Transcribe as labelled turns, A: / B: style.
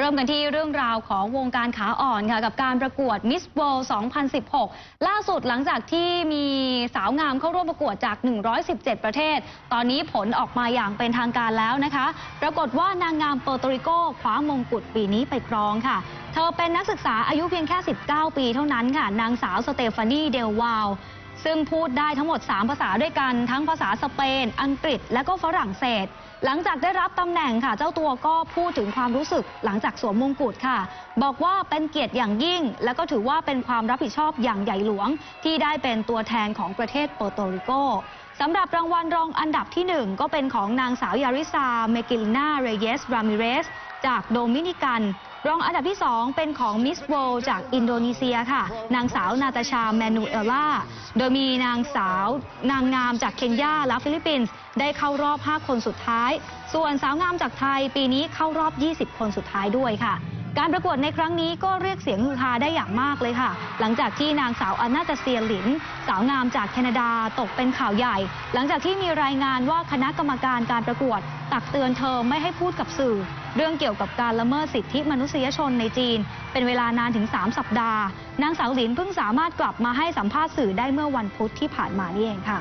A: เริ่มกันที่เรื่องราวของวงการขาอ่อนค่ะ กับการประกวด Miss World 2016 ล่าสุดหลังจากที่มีสาวงามเข้าร่วมประกวดจาก 117 ประเทศ ตอนนี้ผลออกมาอย่างเป็นทางการแล้วนะคะ ปรากฏว่านางงามเปอร์โตริโกคว้ามงกุฎปีนี้ไปครองค่ะ เธอเป็นนักศึกษาอายุเพียงแค่ 19 ปีเท่านั้นค่ะ นางสาวสเตฟานีเดลวาล ซึ่งพูดได้ทั้งหมด 3 ภาษาด้วยกัน ทั้งภาษาสเปน อังกฤษ และก็ฝรั่งเศส หลังจากได้รับตำแหน่งค่ะ เจ้าตัวก็พูดถึงความรู้สึกหลังจากสวมมงกุฎค่ะ บอกว่าเป็นเกียรติอย่างยิ่ง และก็ถือว่าเป็นความรับผิดชอบอย่างใหญ่หลวง ที่ได้เป็นตัวแทนของประเทศเปอร์โตริโกสำหรับรางวัลรองอันดับที่หนึ่งก็เป็นของนางสาวยาริซา เมกิลินาเรเยส รามิเรส จากโดมินิกัน รองอันดับที่ 2 เป็นของมิสโวลจากอินโดนีเซียค่ะ นางสาวนาตาชาแมนูเอลล่า โดยมีนางสาวนางงามจากเคนยาและฟิลิปปินส์ได้เข้ารอบ 5 คนสุดท้าย ส่วนสาวงามจากไทยปีนี้เข้ารอบ 20 คนสุดท้ายด้วยค่ะ การประกวดในครั้งนี้ก็เรียกเสียงฮือฮาได้อย่างมากเลยค่ะ หลังจากที่นางสาวอันนาตเซียหลิน สาวงามจากแคนาดาตกเป็นข่าวใหญ่ หลังจากที่มีรายงานว่าคณะกรรมการการประกวด ตักเตือนเธอไม่ให้พูดกับสื่อ เรื่องเกี่ยวกับการละเมิดสิทธิมนุษยชนในจีน เป็นเวลานานถึง 3 สัปดาห์ นางสาวหลินเพิ่งสามารถกลับมาให้สัมภาษณ์สื่อได้เมื่อวันพุธที่ผ่านมานี่เองค่ะ